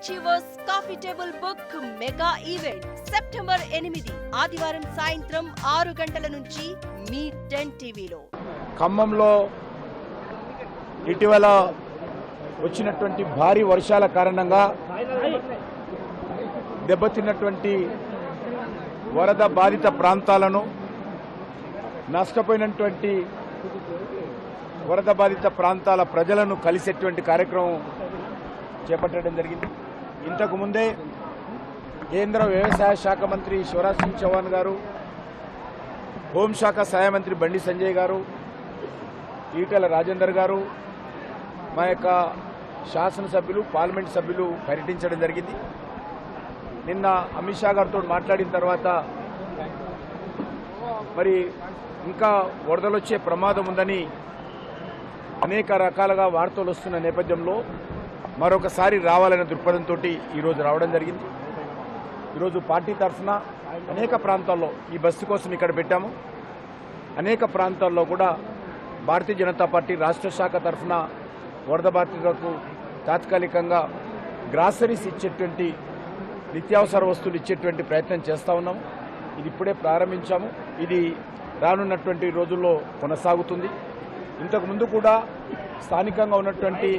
Achievers coffee table book mega event September ఎనిమిది ఆదివారం సాయంత్రం ఆరు గంటల నుంచి మీ టెన్ టీవీలో. ఖమ్మంలో ఇటీవల వచ్చినటువంటి భారీ వర్షాల కారణంగా దెబ్బతిన్నటువంటి వరద బాధిత ప్రాంతాలను నష్టపోయినటువంటి వరద బాధిత ప్రాంతాల ప్రజలను కలిసేటువంటి కార్యక్రమం చేపట్టడం జరిగింది. ఇంతకుముందే కేంద్ర వ్యవసాయ శాఖ మంత్రి శివరాజ్ సింగ్ చౌహాన్ గారు హోంశాఖ సహాయ మంత్రి బండి సంజయ్ గారు ఈటల రాజేందర్ గారు మా యొక్క శాసనసభ్యులు పార్లమెంట్ సభ్యులు పర్యటించడం జరిగింది. నిన్న అమిత్ షా గారితో మాట్లాడిన తర్వాత మరి ఇంకా వరదలొచ్చే ప్రమాదం ఉందని అనేక రకాలుగా వార్తలు వస్తున్న నేపథ్యంలో మరొకసారి రావాలనే దృక్పథంతో ఈరోజు రావడం జరిగింది. ఈరోజు పార్టీ తరఫున అనేక ప్రాంతాల్లో ఈ బస్సు కోసం ఇక్కడ పెట్టాము. అనేక ప్రాంతాల్లో కూడా భారతీయ జనతా పార్టీ రాష్ట్ర శాఖ తరఫున వరద బాధితులకు తాత్కాలికంగా గ్రాసరీస్ ఇచ్చేటువంటి నిత్యావసర వస్తువులు ఇచ్చేటువంటి ప్రయత్నం చేస్తూ ఉన్నాము ఇది ఇప్పుడే ప్రారంభించాము. ఇది రానున్నటువంటి రోజుల్లో కొనసాగుతుంది. ఇంతకుముందు కూడా స్థానికంగా ఉన్నటువంటి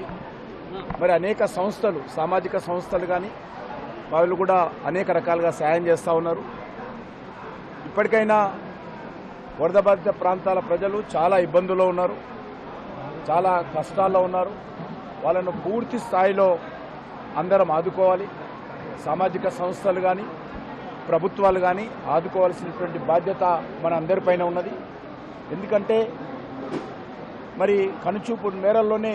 మరి అనేక సంస్థలు సామాజిక సంస్థలు కానీ వాళ్ళు కూడా అనేక రకాలుగా సాయం చేస్తూ ఉన్నారు. ఇప్పటికైనా వరద బాధిత ప్రాంతాల ప్రజలు చాలా ఇబ్బందుల్లో ఉన్నారు చాలా కష్టాల్లో ఉన్నారు. వాళ్ళను పూర్తి స్థాయిలో అందరం ఆదుకోవాలి. సామాజిక సంస్థలు కానీ ప్రభుత్వాలు కానీ ఆదుకోవాల్సినటువంటి బాధ్యత మన అందరిపైన ఉన్నది. ఎందుకంటే మరి కనుచూపు మేరల్లోనే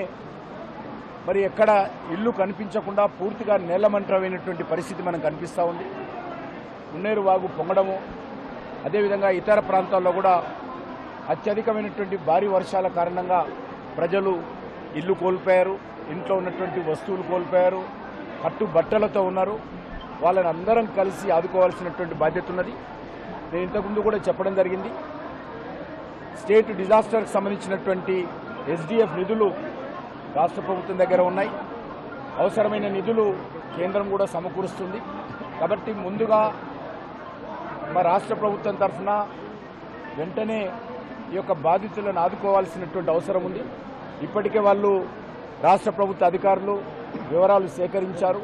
మరి ఎక్కడ ఇల్లు కనిపించకుండా పూర్తిగా నేలమంటమైనటువంటి పరిస్థితి మనకు కనిపిస్తూ ఉంది. ఉన్నేరు వాగు పొంగడము అదేవిధంగా ఇతర ప్రాంతాల్లో కూడా అత్యధికమైనటువంటి భారీ వర్షాల కారణంగా ప్రజలు ఇల్లు కోల్పోయారు ఇంట్లో ఉన్నటువంటి వస్తువులు కోల్పోయారు పట్టు బట్టలతో ఉన్నారు. వాళ్ళని అందరం కలిసి ఆదుకోవాల్సినటువంటి బాధ్యత ఉన్నది. నేను ఇంతకుముందు కూడా చెప్పడం జరిగింది. స్టేట్ డిజాస్టర్కి సంబంధించినటువంటి ఎస్డిఎఫ్ నిధులు రాష్ట్ర ప్రభుత్వం దగ్గర ఉన్నాయి. అవసరమైన నిధులు కేంద్రం కూడా సమకూరుస్తుంది. కాబట్టి ముందుగా మా రాష్ట్ర ప్రభుత్వం తరఫున వెంటనే ఈ యొక్క బాధితులను ఆదుకోవాల్సినటువంటి అవసరం ఉంది. ఇప్పటికే వాళ్ళు రాష్ట్ర ప్రభుత్వ అధికారులు వివరాలు సేకరించారు.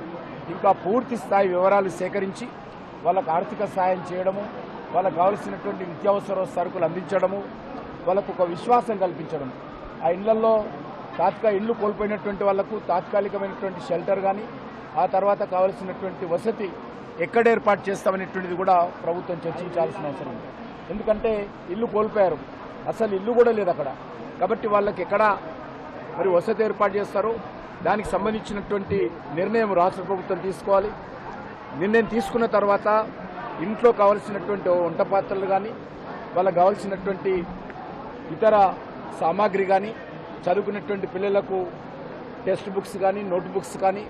ఇంకా పూర్తి స్థాయి వివరాలు సేకరించి వాళ్ళకు ఆర్థిక సాయం చేయడము వాళ్ళకు కావలసినటువంటి నిత్యావసర సరుకులు అందించడము వాళ్ళకు ఒక విశ్వాసం కల్పించడం ఆ ఇళ్ళలో తాత్కాలిక ఇల్లు కోల్పోయినటువంటి వాళ్ళకు తాత్కాలికమైనటువంటి షెల్టర్ కానీ ఆ తర్వాత కావలసినటువంటి వసతి ఎక్కడ ఏర్పాటు చేస్తామనేటువంటిది కూడా ప్రభుత్వం చర్చించాల్సిన అవసరం ఉంది. ఎందుకంటే ఇల్లు కోల్పోయారు. అసలు ఇల్లు కూడా లేదు అక్కడ. కాబట్టి వాళ్ళకి ఎక్కడ మరి వసతి ఏర్పాటు చేస్తారు. దానికి సంబంధించినటువంటి నిర్ణయం రాష్ట్ర ప్రభుత్వం తీసుకోవాలి. నిర్ణయం తీసుకున్న తర్వాత ఇంట్లో కావలసినటువంటి వంట పాత్రలు కానీ వాళ్ళకు కావలసినటువంటి ఇతర సామాగ్రి కానీ చదువుకున్నటువంటి పిల్లలకు టెక్స్ట్ బుక్స్ కానీ నోట్ బుక్స్ కానీ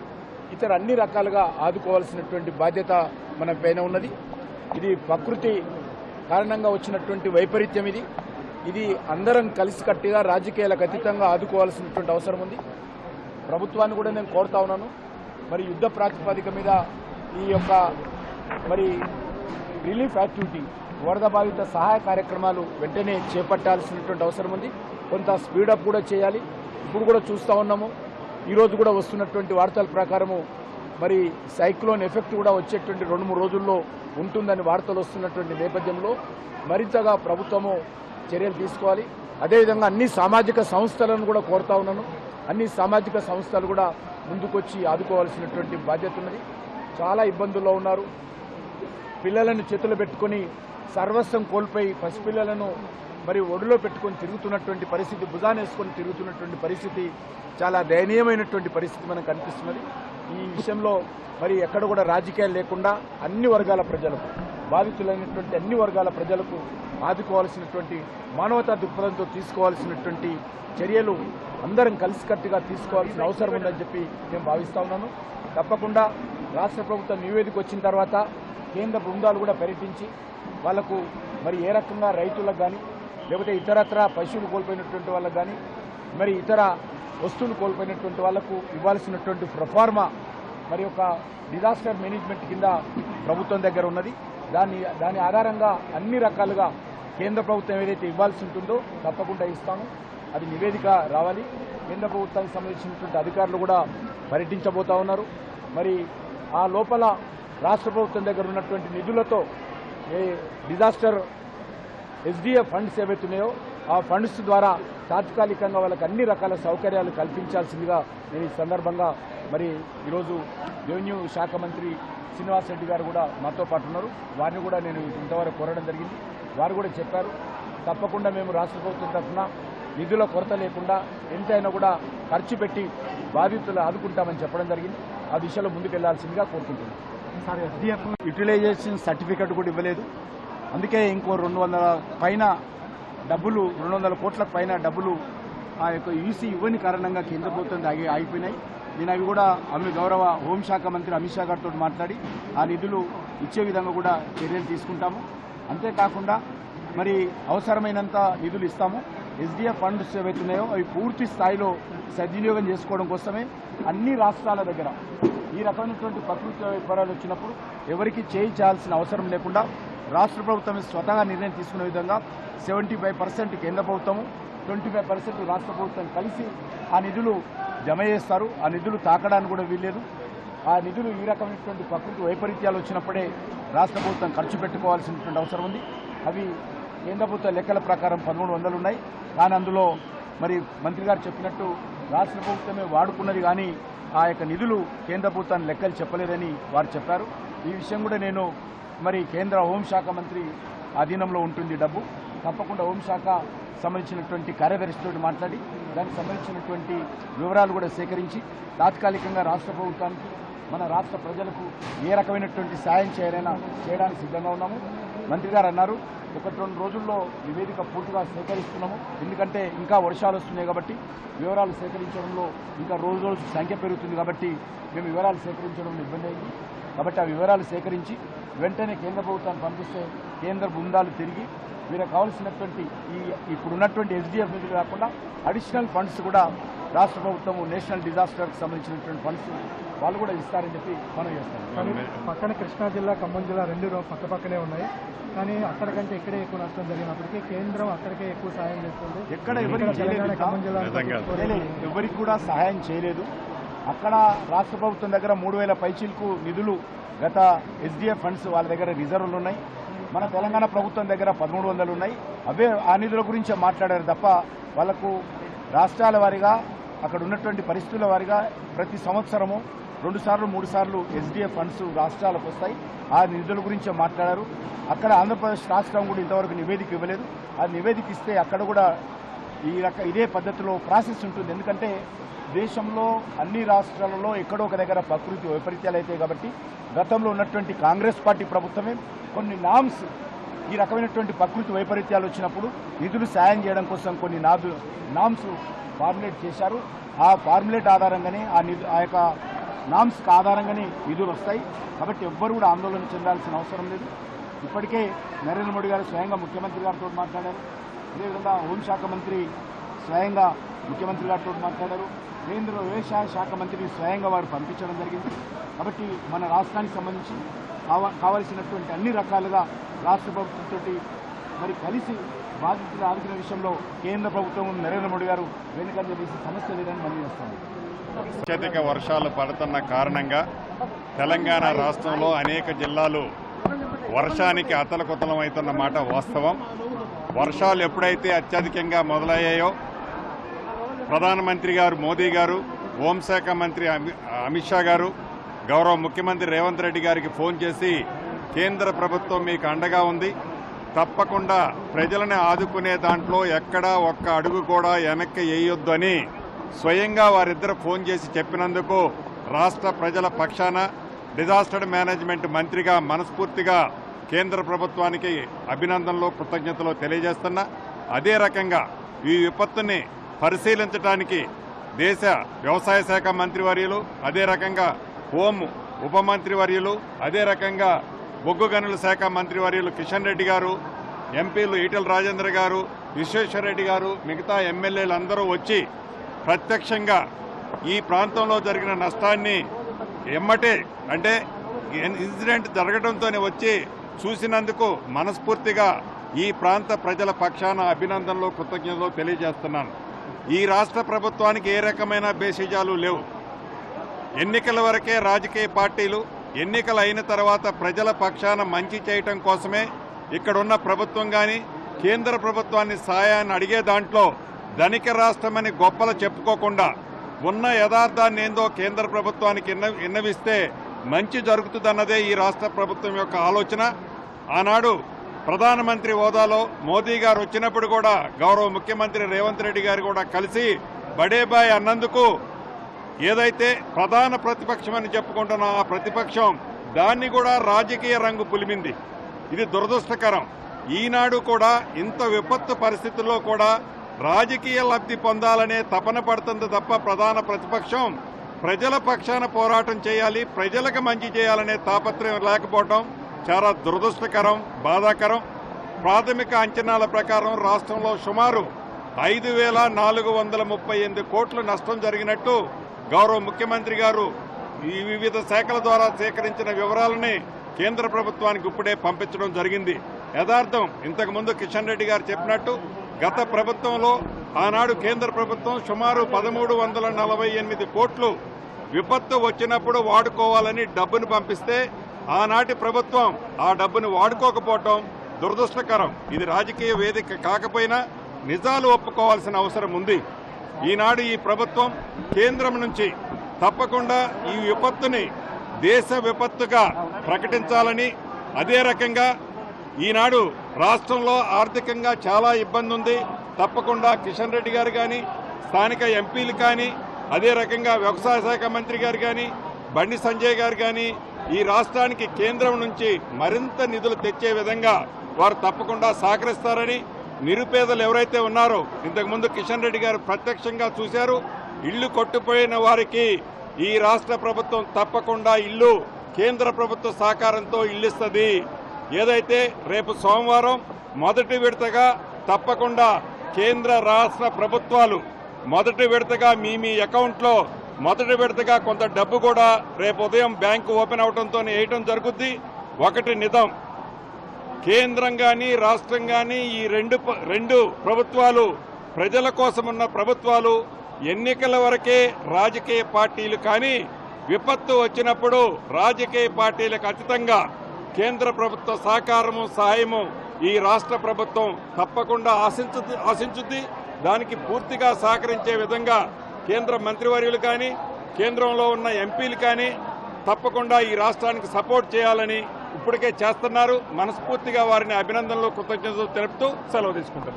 ఇతర అన్ని రకాలుగా ఆదుకోవాల్సినటువంటి బాధ్యత మన పైన ఉన్నది. ఇది ప్రకృతి కారణంగా వచ్చినటువంటి వైపరీత్యం ఇది. ఇది అందరం కలిసికట్టుగా రాజకీయాలకు అతీతంగా ఆదుకోవాల్సినటువంటి అవసరం ఉంది. ప్రభుత్వాన్ని కూడా నేను కోరుతా ఉన్నాను. మరి యుద్ధ ప్రాతిపదిక మీద ఈ యొక్క మరి రిలీఫ్ యాక్టివిటీ వరద బాధిత సహాయ కార్యక్రమాలు వెంటనే చేపట్టాల్సినటువంటి అవసరం ఉంది. కొంత స్పీడప్ కూడా చేయాలి. ఇప్పుడు కూడా చూస్తూ ఉన్నాము. ఈరోజు కూడా వస్తున్నటువంటి వార్తల ప్రకారము మరి సైక్లోన్ ఎఫెక్ట్ కూడా వచ్చేటువంటి రెండు మూడు రోజుల్లో ఉంటుందని వార్తలు వస్తున్నటువంటి నేపథ్యంలో మరింతగా ప్రభుత్వము చర్యలు తీసుకోవాలి. అదేవిధంగా అన్ని సామాజిక సంస్థలను కూడా కోరుతా ఉన్నాను. అన్ని సామాజిక సంస్థలు కూడా ముందుకొచ్చి ఆదుకోవాల్సినటువంటి బాధ్యత ఉన్నది. చాలా ఇబ్బందుల్లో ఉన్నారు. పిల్లలను చేతులు పెట్టుకొని సర్వస్వం కోల్పోయి పసిపిల్లలను మరి ఒడిలో పెట్టుకొని తిరుగుతున్నటువంటి పరిస్థితి భుజానేసుకొని తిరుగుతున్నటువంటి పరిస్థితి చాలా దయనీయమైనటువంటి పరిస్థితి మనకు కనిపిస్తున్నది ఈ విషయంలో మరి ఎక్కడ కూడా రాజకీయాలు లేకుండా అన్ని వర్గాల ప్రజలకు బాధితులైనటువంటి అన్ని వర్గాల ప్రజలకు ఆదుకోవాల్సినటువంటి మానవతా దృక్పథంతో తీసుకోవాల్సినటువంటి చర్యలు అందరం కలిసికట్టుగా తీసుకోవాల్సిన అవసరం ఉందని చెప్పి నేను భావిస్తా ఉన్నాను. తప్పకుండా రాష్ట్ర ప్రభుత్వం నివేదిక వచ్చిన తర్వాత కేంద్ర బృందాలు కూడా పర్యటించి వాళ్ళకు మరి ఏ రకంగా రైతులకు కానీ లేకపోతే ఇతరత్ర పశువులు కోల్పోయినటువంటి వాళ్ళకు కానీ మరి ఇతర వస్తువులు కోల్పోయినటువంటి వాళ్ళకు ఇవ్వాల్సినటువంటి ప్రఫార్మా మరి యొక్క డిజాస్టర్ మేనేజ్మెంట్ కింద ప్రభుత్వం దగ్గర ఉన్నది. దాన్ని దాని ఆధారంగా అన్ని రకాలుగా కేంద్ర ప్రభుత్వం ఏదైతే ఇవ్వాల్సి ఉంటుందో తప్పకుండా ఇస్తాము. అది నివేదిక రావాలి. కేంద్ర ప్రభుత్వానికి సంబంధించినటువంటి అధికారులు కూడా పర్యటించబోతా ఉన్నారు. మరి ఆ లోపల రాష్ట్ర ప్రభుత్వం దగ్గర ఉన్నటువంటి నిధులతో ఏ డిజాస్టర్ ఎస్డీఏ ఫండ్స్ ఏవైతున్నాయో ఆ ఫండ్స్ ద్వారా తాత్కాలికంగా వాళ్ళకి అన్ని రకాల సౌకర్యాలు కల్పించాల్సిందిగా నేను ఈ సందర్భంగా మరి ఈరోజు రెవెన్యూ శాఖ మంత్రి శ్రీనివాస్ రెడ్డి గారు కూడా మాతో పాటు ఉన్నారు. వారిని కూడా నేను ఇంతవరకు కోరడం జరిగింది. వారు కూడా చెప్పారు తప్పకుండా మేము రాష్ట్ర ప్రభుత్వం తరఫున నిధుల కొరత లేకుండా ఎంతైనా కూడా ఖర్చు పెట్టి బాధితులు ఆదుకుంటామని చెప్పడం జరిగింది. ఆ దిశలో ముందుకెళ్ళాల్సిందిగా కోరుకుంటున్నాను. సార్ యూటిలైజేషన్ సర్టిఫికెట్ కూడా ఇవ్వలేదు. అందుకే ఇంకో రెండు వందల పైన డబ్బులు రెండు వందల కోట్ల పైన డబ్బులు ఆ యొక్క ఈసీ ఇవ్వని కారణంగా కేంద్ర ప్రభుత్వం ఆగి ఆగిపోయినాయి. నేను అవి కూడా ఆమె గౌరవ హోంశాఖ మంత్రి అమిత్ షా గారితో మాట్లాడి ఆ నిధులు ఇచ్చే విధంగా కూడా చర్యలు తీసుకుంటాము. అంతేకాకుండా మరి అవసరమైనంత నిధులు ఇస్తాము. ఎస్డిఎఫ్ ఫండ్స్ ఏవైతున్నాయో అవి పూర్తి స్థాయిలో సద్వినియోగం చేసుకోవడం కోసమే అన్ని రాష్ట్రాల దగ్గర ఈ రకమైనటువంటి ప్రకృతి వైపరాలు వచ్చినప్పుడు ఎవరికి చేయించాల్సిన అవసరం లేకుండా రాష్ట్ర ప్రభుత్వం స్వతహా నిర్ణయం తీసుకునే విధంగా సెవెంటీ ఫైవ్ పర్సెంట్ కేంద్ర ప్రభుత్వము ట్వంటీ ఫైవ్ పర్సెంట్ రాష్ట్ర ప్రభుత్వం కలిసి ఆ నిధులు జమ చేస్తారు. ఆ నిధులు తాకడానికి కూడా వీల్లేదు. ఆ నిధులు ఈ రకమైనటువంటి ప్రకృతి వైపరీత్యాలు వచ్చినప్పుడే రాష్ట్ర ప్రభుత్వం ఖర్చు పెట్టుకోవాల్సినటువంటి అవసరం ఉంది. అవి కేంద్ర ప్రభుత్వ లెక్కల ప్రకారం పదమూడు వందలు ఉన్నాయి. కానీ అందులో మరి మంత్రి గారు చెప్పినట్టు రాష్ట్ర ప్రభుత్వమే వాడుకున్నది కానీ ఆ యొక్క నిధులు కేంద్ర ప్రభుత్వాన్ని లెక్కలు చెప్పలేదని వారు చెప్పారు. ఈ విషయం కూడా నేను మరి కేంద్ర హోంశాఖ మంత్రి అధీనంలో ఉంటుంది డబ్బు. తప్పకుండా హోంశాఖ సంబంధించినటువంటి కార్యదర్శితో మాట్లాడి దానికి సంబంధించినటువంటి వివరాలు కూడా సేకరించి తాత్కాలికంగా రాష్ట్ర ప్రభుత్వానికి మన రాష్ట్ర ప్రజలకు ఏ రకమైనటువంటి సాయం చేయాలైనా చేయడానికి సిద్ధంగా ఉన్నాము. మంత్రి గారు అన్నారు ఒకటి రెండు రోజుల్లో నివేదిక పూర్తిగా సేకరిస్తున్నాము. ఎందుకంటే ఇంకా వర్షాలు వస్తున్నాయి కాబట్టి వివరాలు సేకరించడంలో ఇంకా రోజు రోజు సంఖ్య పెరుగుతుంది కాబట్టి మేము వివరాలు సేకరించడంలో ఇబ్బంది అయింది. కాబట్టి ఆ వివరాలు సేకరించి వెంటనే కేంద్ర ప్రభుత్వాన్ని పంపిస్తే కేంద్ర బృందాలు తిరిగి వీరికి కావాల్సినటువంటి ఈ ఇప్పుడు ఉన్నటువంటి ఎస్డిఎఫ్ నిధులు కాకుండా అడిషనల్ ఫండ్స్ కూడా రాష్ట్ర ప్రభుత్వం నేషనల్ డిజాస్టర్కి సంబంధించినటువంటి ఫండ్స్ వాళ్ళు కూడా ఇస్తారని చెప్పి మనం చేస్తాం. కానీ పక్కన కృష్ణా జిల్లా ఖమ్మం జిల్లా రెండు రో- పక్క పక్కనే ఉన్నాయి. కానీ అక్కడికంటే ఇక్కడే ఎక్కువ నష్టం జరిగినప్పటికీ కేంద్రం అక్కడికే ఎక్కువ సాయం చేస్తుంది. ఎక్కడ ఎవరికి తెలంగాణ చేయలేదు ఖమ్మం జిల్లా లేదు, ఎవరికి కూడా సహాయం చేయలేదు. అక్కడ రాష్ట్ర ప్రభుత్వం దగ్గర మూడు వేల పైచీలకు నిధులు గత ఎస్డిఎఫ్ ఫండ్స్ వాళ్ళ దగ్గర రిజర్వులు ఉన్నాయి. మన తెలంగాణ ప్రభుత్వం దగ్గర పదమూడు వందలు ఉన్నాయి. అవే ఆ నిధుల గురించే మాట్లాడారు తప్ప వాళ్ళకు రాష్ట్రాల వారీగా అక్కడ ఉన్నటువంటి పరిస్థితుల వారిగా ప్రతి సంవత్సరము రెండు సార్లు మూడు సార్లు ఎస్డిఎఫ్ ఫండ్స్ రాష్ట్రాలకు వస్తాయి. ఆ నిధుల గురించే మాట్లాడారు. అక్కడ ఆంధ్రప్రదేశ్ రాష్ట్రం కూడా ఇంతవరకు నివేదిక ఇవ్వలేదు. ఆ నివేదిక ఇస్తే అక్కడ కూడా ఈ రక ఇదే పద్ధతిలో ప్రాసెస్ ఉంటుంది. ఎందుకంటే దేశంలో అన్ని రాష్ట్రాలలో ఎక్కడో ఒక దగ్గర ప్రకృతి వైపరీత్యాలు అవుతాయి కాబట్టి గతంలో ఉన్నటువంటి కాంగ్రెస్ పార్టీ ప్రభుత్వమే కొన్ని నామ్స్ ఈ రకమైనటువంటి ప్రకృతి వైపరీత్యాలు వచ్చినప్పుడు నిధులు సాయం చేయడం కోసం కొన్ని నాదు నామ్స్ ఫార్ములేట్ చేశారు. ఆ ఫార్ములేట్ ఆధారంగానే ఆ నిధు ఆ యొక్క నామ్స్కి ఆధారంగానే నిధులు వస్తాయి. కాబట్టి ఎవ్వరు కూడా ఆందోళన చెందాల్సిన అవసరం లేదు. ఇప్పటికే నరేంద్ర మోడీ గారు స్వయంగా ముఖ్యమంత్రి గారితో మాట్లాడారు. అదేవిధంగా హోంశాఖ మంత్రి స్వయంగా ముఖ్యమంత్రి గారితో మాట్లాడారు. కేంద్ర వ్యవసాయ శాఖ మంత్రిని స్వయంగా వారు పంపించడం జరిగింది. కాబట్టి మన రాష్ట్రానికి సంబంధించి కావ కావలసినటువంటి అన్ని రకాలుగా రాష్ట్ర ప్రభుత్వంతో మరి కలిసి బాధితులు ఆదుకునే విషయంలో కేంద్ర ప్రభుత్వం నరేంద్ర మోడీ గారు వెనుకంజ వేసే సమస్య లేదని మనం చేస్తాము. అత్యధిక వర్షాలు పడుతున్న కారణంగా తెలంగాణ రాష్ట్రంలో అనేక జిల్లాలు వర్షానికి అతలకుతలమవుతున్న మాట వాస్తవం. వర్షాలు ఎప్పుడైతే అత్యధికంగా మొదలయ్యాయో ప్రధానమంత్రి గారు మోదీ గారు హోంశాఖ మంత్రి అమి- అమిత్ షా గారు గౌరవ ముఖ్యమంత్రి రేవంత్ రెడ్డి గారికి ఫోన్ చేసి కేంద్ర ప్రభుత్వం మీకు అండగా ఉంది. తప్పకుండా ప్రజలను ఆదుకునే దాంట్లో ఎక్కడా ఒక్క అడుగు కూడా వెనక్కి వేయొద్దు అని స్వయంగా వారిద్దరు ఫోన్ చేసి చెప్పినందుకు రాష్ట్ర ప్రజల పక్షాన డిజాస్టర్ మేనేజ్మెంట్ మంత్రిగా మనస్ఫూర్తిగా కేంద్ర ప్రభుత్వానికి అభినందనలు కృతజ్ఞతలు తెలియజేస్తున్నా అదే రకంగా ఈ విపత్తుని పరిశీలించడానికి దేశ వ్యవసాయ శాఖ మంత్రివర్యులు అదే రకంగా హోం ఉప మంత్రివర్యులు అదే రకంగా బొగ్గు గనుల శాఖ మంత్రివర్యులు కిషన్ రెడ్డి గారు ఎంపీలు ఈటెల రాజేంద్ర గారు విశ్వేశ్వరరెడ్డి గారు మిగతా ఎమ్మెల్యేలు అందరూ వచ్చి ప్రత్యక్షంగా ఈ ప్రాంతంలో జరిగిన నష్టాన్ని ఎమ్మటే అంటే ఇన్సిడెంట్ జరగడంతోనే వచ్చి చూసినందుకు మనస్ఫూర్తిగా ఈ ప్రాంత ప్రజల పక్షాన అభినందనలు కృతజ్ఞతలు తెలియజేస్తున్నాను. ఈ రాష్ట్ర ప్రభుత్వానికి ఏ రకమైన బేసిజాలు లేవు. ఎన్నికల వరకే రాజకీయ పార్టీలు ఎన్నికలు అయిన తర్వాత ప్రజల పక్షాన మంచి చేయటం కోసమే ఇక్కడున్న ప్రభుత్వం కానీ కేంద్ర ప్రభుత్వాన్ని సాయాన్ని అడిగే దాంట్లో ధనిక రాష్ట్రమని గొప్పలు చెప్పుకోకుండా ఉన్న యథార్థాన్ని ఏందో కేంద్ర ప్రభుత్వానికి విన్నవిస్తే మంచి జరుగుతుందన్నదే ఈ రాష్ట్ర ప్రభుత్వం యొక్క ఆలోచన. ఆనాడు ప్రధానమంత్రి హోదాలో మోదీ గారు వచ్చినప్పుడు కూడా గౌరవ ముఖ్యమంత్రి రేవంత్ రెడ్డి గారు కూడా కలిసి బడేబాయ్ అన్నందుకు ఏదైతే ప్రధాన ప్రతిపక్షం అని చెప్పుకుంటున్న ఆ ప్రతిపక్షం దాన్ని కూడా రాజకీయ రంగు పులిమింది. ఇది దురదృష్టకరం. ఈనాడు కూడా ఇంత విపత్తు పరిస్థితుల్లో కూడా రాజకీయ లబ్ధి పొందాలనే తపన పడుతుంది తప్ప ప్రధాన ప్రతిపక్షం ప్రజల పక్షాన పోరాటం చేయాలి ప్రజలకు మంచి చేయాలనే తాపత్రయం లేకపోవడం చాలా దురదృష్టకరం బాధాకరం. ప్రాథమిక అంచనాల ప్రకారం రాష్ట్రంలో సుమారు ఐదు వేల నాలుగు వందల ముప్పై ఎనిమిది కోట్లు నష్టం జరిగినట్టు గౌరవ ముఖ్యమంత్రి గారు ఈ వివిధ శాఖల ద్వారా సేకరించిన వివరాలని కేంద్ర ప్రభుత్వానికి ఇప్పుడే పంపించడం జరిగింది. యథార్థం ఇంతకు ముందు కిషన్ రెడ్డి గారు చెప్పినట్టు గత ప్రభుత్వంలో ఆనాడు కేంద్ర ప్రభుత్వం సుమారు పదమూడు వందల నలభై ఎనిమిది కోట్లు విపత్తు వచ్చినప్పుడు వాడుకోవాలని డబ్బును పంపిస్తే ఆనాటి ప్రభుత్వం ఆ డబ్బును వాడుకోకపోవటం దురదృష్టకరం. ఇది రాజకీయ వేదిక కాకపోయినా నిజాలు ఒప్పుకోవాల్సిన అవసరం ఉంది. ఈనాడు ఈ ప్రభుత్వం కేంద్రం నుంచి తప్పకుండా ఈ విపత్తుని దేశ విపత్తుగా ప్రకటించాలని అదే రకంగా ఈనాడు రాష్ట్రంలో ఆర్థికంగా చాలా ఇబ్బంది ఉంది తప్పకుండా కిషన్ రెడ్డి గారు కానీ స్థానిక ఎంపీలు కానీ అదే రకంగా వ్యవసాయ శాఖ మంత్రి గారు కానీ బండి సంజయ్ గారు కానీ ఈ రాష్ట్రానికి కేంద్రం నుంచి మరింత నిధులు తెచ్చే విధంగా వారు తప్పకుండా సహకరిస్తారని నిరుపేదలు ఎవరైతే ఉన్నారో ఇంతకుముందు కిషన్ రెడ్డి గారు ప్రత్యక్షంగా చూశారు ఇల్లు కొట్టుపోయిన వారికి ఈ రాష్ట్ర ప్రభుత్వం తప్పకుండా ఇల్లు కేంద్ర ప్రభుత్వ సహకారంతో ఇల్లుస్తుంది. ఏదైతే రేపు సోమవారం మొదటి విడతగా తప్పకుండా కేంద్ర రాష్ట్ర ప్రభుత్వాలు మొదటి విడతగా మీ మీ అకౌంట్లో మొదటి విడతగా కొంత డబ్బు కూడా రేపు ఉదయం బ్యాంకు ఓపెన్ అవడంతో వేయటం జరుగుద్ది. ఒకటి నిజం. కేంద్రం కానీ రాష్ట్రం కానీ ఈ రెండు రెండు ప్రభుత్వాలు ప్రజల కోసం ఉన్న ప్రభుత్వాలు ఎన్నికల వరకే రాజకీయ పార్టీలు కానీ విపత్తు వచ్చినప్పుడు రాజకీయ పార్టీలకు ఖచ్చితంగా కేంద్ర ప్రభుత్వ సహకారము సహాయము ఈ రాష్ట్ర ప్రభుత్వం తప్పకుండా ఆశించుద్ది ఆశించుద్ది. దానికి పూర్తిగా సహకరించే విధంగా కేంద్ర మంత్రివర్యులు కానీ కేంద్రంలో ఉన్న ఎంపీలు కానీ తప్పకుండా ఈ రాష్ట్రానికి సపోర్ట్ చేయాలని ఇప్పటికే చేస్తున్నారు. మనస్ఫూర్తిగా వారిని అభినందనలు కృతజ్ఞతలు తెలుపుతూ సెలవు తీసుకుంటున్నారు